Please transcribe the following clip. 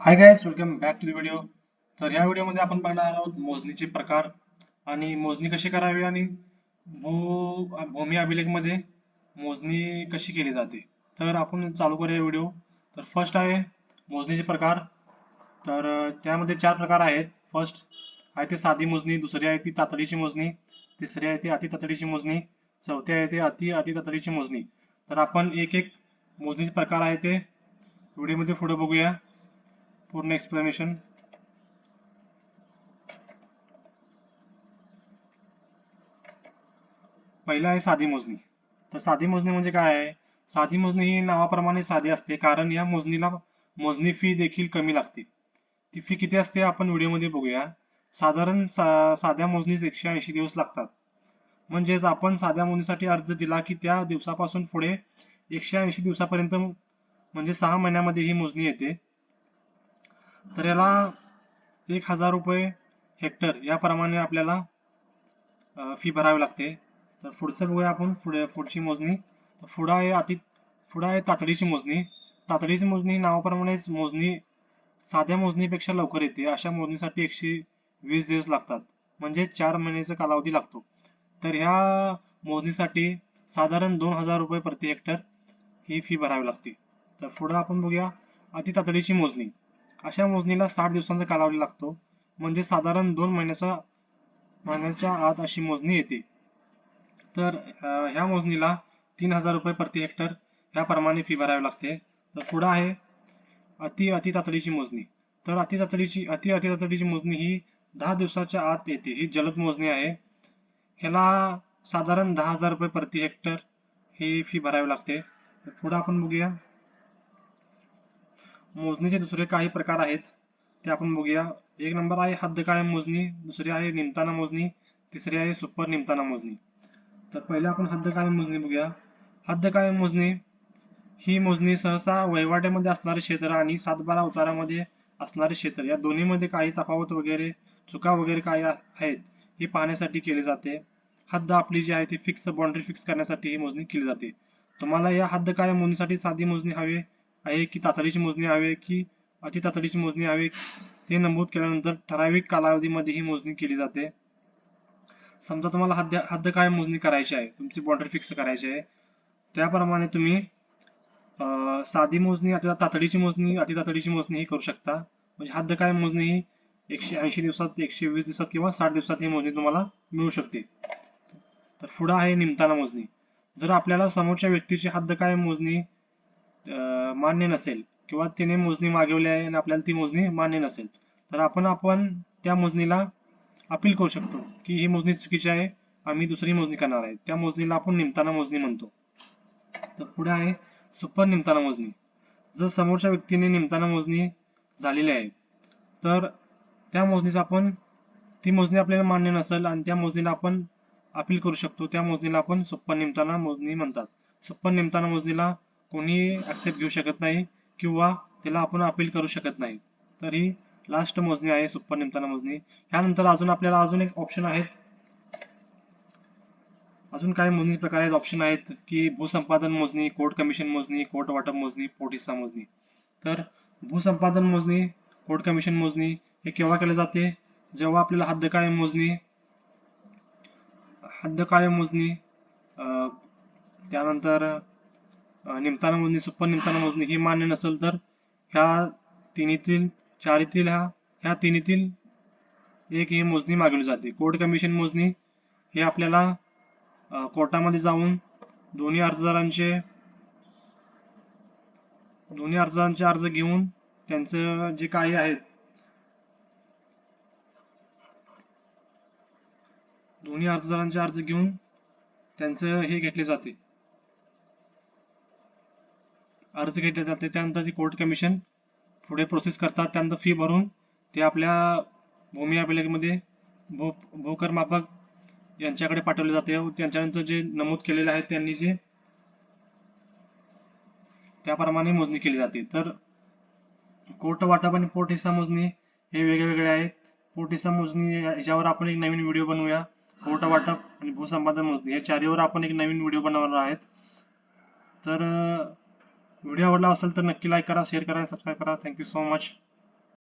Hi guys welcome back to the video तर या व्हिडिओमध्ये आपण पाहणार आहोत मोजणीचे प्रकार आणि मोजणी कशी करावी आणि भू भूमी अभिलेखमध्ये मोजणी कशी केली जाते. तर आपण चालू करूया व्हिडिओ तर फर्स्ट आहे मोजणीचे प्रकार. तर त्यामध्ये चार प्रकार आहेत. फर्स्ट आहे ते साधी मोजणी दुसरी आहे ती तातडीची मोजणी तिसरी आहे ती अति तातडीची मोजणी चौथी आहे ते अति अति तातडीची मोजणी. तर आपण एक एक मोजणीचे प्रकार आहे ते व्हिडिओमध्ये पुढे बघूया. पूर्ण एक्सप्लेनेशन पहिला आहे साधी मोजणी. तर साधी मोजणी म्हणजे काय आहे? साधी मोजणी ही नावाप्रमाणे साधी असते कारण या मोजणीला मोजणी फी देखील कमी लागते. ती फी किती असते आपण व्हिडिओमध्ये बघूया. साधारण सा, साध्या मोजणीस एकशे ऐंशी दिवस लागतात. म्हणजेच आपण साध्या मोजणीसाठी अर्ज दिला की त्या दिवसापासून पुढे एकशे ऐंशी दिवसापर्यंत म्हणजे सहा महिन्यामध्ये ही मोजणी येते. तर याला एक हजार रुपये हेक्टर याप्रमाणे आपल्याला फी भरावी लागते. तर पुढचं बघूया आपण पुढे पुढची मोजणी. तर पुढं आहे अति पुढं आहे तातडीची मोजणी. तातडीची मोजणी ही नावाप्रमाणेच मोजणी साध्या मोजणीपेक्षा लवकर येते. अशा मोजणीसाठी एकशे वीस दिवस लागतात. म्हणजे चार महिन्याचा कालावधी लागतो. तर ह्या मोजणीसाठी साधारण दोन हजार रुपये प्रति हेक्टर ही फी भरावी लागते. तर पुढं आपण बघूया अति तातडीची मोजणी. अशा मोजणीला साठ दिवसांचा कालावधी लागतो. म्हणजे साधारण दोन महिन्याचा महिन्याच्या आत अशी मोजणी येते. तर ह्या मोजणीला तीन हजार रुपये प्रति हेक्टर ह्याप्रमाणे फी भरावी लागते. तर पुढं आहे अति अति तातडीची मोजणी. तर अति तातडीची अति अति तातडीची मोजणी ही दहा दिवसाच्या आत येते. ही जलद मोजणी आहे. ह्याला साधारण दहा हजार रुपये प्रति हेक्टर ही फी भरावी लागते. पुढं आपण बघूया. मोजणीचे दुसरे काही प्रकार आहेत ते आपण बघूया. एक नंबर आहे हद्द कायम मोजणी दुसरी आहे निमताना मोजणी तिसरी आहे सुपर निमताना मोजणी. तर पहिले आपण हद्द कायम मोजणी बघूया. हद्द कायम मोजणी ही मोजणी सहसा वहिवाट्यामध्ये असणारे क्षेत्र आणि सातबारा उतारामध्ये असणारे क्षेत्र. या दोन्हीमध्ये काही तफावत वगैरे चुका वगैरे काय आहेत ही पाहण्यासाठी केली जाते. हद्द आपली जी आहे ती फिक्स बाउंड्री फिक्स करण्यासाठी ही मोजणी केली जाते. तुम्हाला या हद्द कायम मोजणीसाठी साधी मोजणी हवी आहे की तातडीची मोजणी हवी की अति तातडीची मोजणी हवी ते नमूद केल्यानंतर ठराविक कालावधीमध्ये ही मोजणी केली जाते. समजा तुम्हाला हद्द हद्द काय मोजणी करायची आहे? तुमची बॉर्डर फिक्स करायची आहे. त्याप्रमाणे तुम्ही साधी मोजणी अथवा तातडीची मोजणी अति तातडीची मोजणी ही करू शकता. म्हणजे हद्द काय मोजणी ही एकशे ऐंशी दिवसात एकशे वीस दिवसात किंवा साठ दिवसात ही मोजणी तुम्हाला मिळू शकते. तर पुढं आहे निमताना मोजणी. जर आपल्याला समोरच्या व्यक्तीची हद्द काय मोजणी मान्य नसेल किंवा तिने मोजणी मागवली आहे आणि आपल्याला ती मोजणी मान्य नसेल तर आपण आपण त्या मोजणीला अपील करू शकतो की ही मोजणी चुकीची आहे आम्ही दुसरी मोजणी करणार आहे. त्या मोजणीला आपण निमताना मोजणी म्हणतो. तर पुढे आहे सुपर निमताना मोजणी. जर समोरच्या व्यक्तीने निमताना मोजणी झालेली आहे तर त्या मोजणीचा आपण ती मोजणी आपल्याला मान्य नसेल आणि त्या मोजणीला आपण अपील करू शकतो. त्या मोजणीला आपण सुप्पर निमताना मोजणी म्हणतात. सुप्पर निमताना मोजणीला कोणी ऍक्सेप्ट घेऊ शकत नाही किंवा त्याला आपण अपील करू शकत नाही. तर ही लास्ट मोजणी आहे सुपर निमताना मोजणी. यानंतर अजून आपल्याला अजून एक ऑप्शन आहेत. अजून काही मोजणी प्रकार आहेत ऑप्शन आहेत की भूसंपादन मोजणी कोर्ट कमिशन मोजणी कोर्ट वाटप मोजणी पोटिसा मोजणी. तर भूसंपादन मोजणी कोर्ट कमिशन मोजणी हे केव्हा केले जाते? जेव्हा आपल्याला हद्द कायम मोजणी हद्द कायम मोजणी अं, त्यानंतर निमताना मोजणी सुपर निमताना मोजणी ही मान्य नसेल तर ह्या तिन्हीतील चारीतील ह्या ह्या तिन्हीतील एक ही मोजणी मागवली जाते. कोर्ट कमिशन मोजणी हे आपल्याला कोर्टामध्ये जाऊन दोन्ही अर्जदारांचे दोन्ही अर्जदारांचे अर्ज घेऊन त्यांचं जे काही आहेत दोन्ही अर्जदारांचे अर्ज घेऊन त्यांचं हे घेतले जाते. अर्ज घेतले जाते. त्यानंतर ती कोर्ट कमिशन पुढे प्रोसेस करतात. त्यानंतर फी भरून ते आपल्या भूमी अभिलेखमध्ये भू भूकरमापक यांच्याकडे पाठवले जाते. त्यांच्यानंतर जे नमूद केलेले आहेत त्यांनी जे त्याप्रमाणे मोजणी केली जाते. तर कोर्ट वाटप आणि पोट हिस्सा मोजणी हे वेगळे आहेत. पोट हिस्सा मोजणी याच्यावर आपण एक नवीन व्हिडिओ बनवूया. कोर्ट वाटप आणि भूसंपादन मोजणी. या चारीवर आपण एक नवीन व्हिडिओ बनवणार आहेत. तर व्हिडिओ आवडला असेल तर नक्की लाईक करा शेअर करा सबस्क्राईब करा. Thank you so much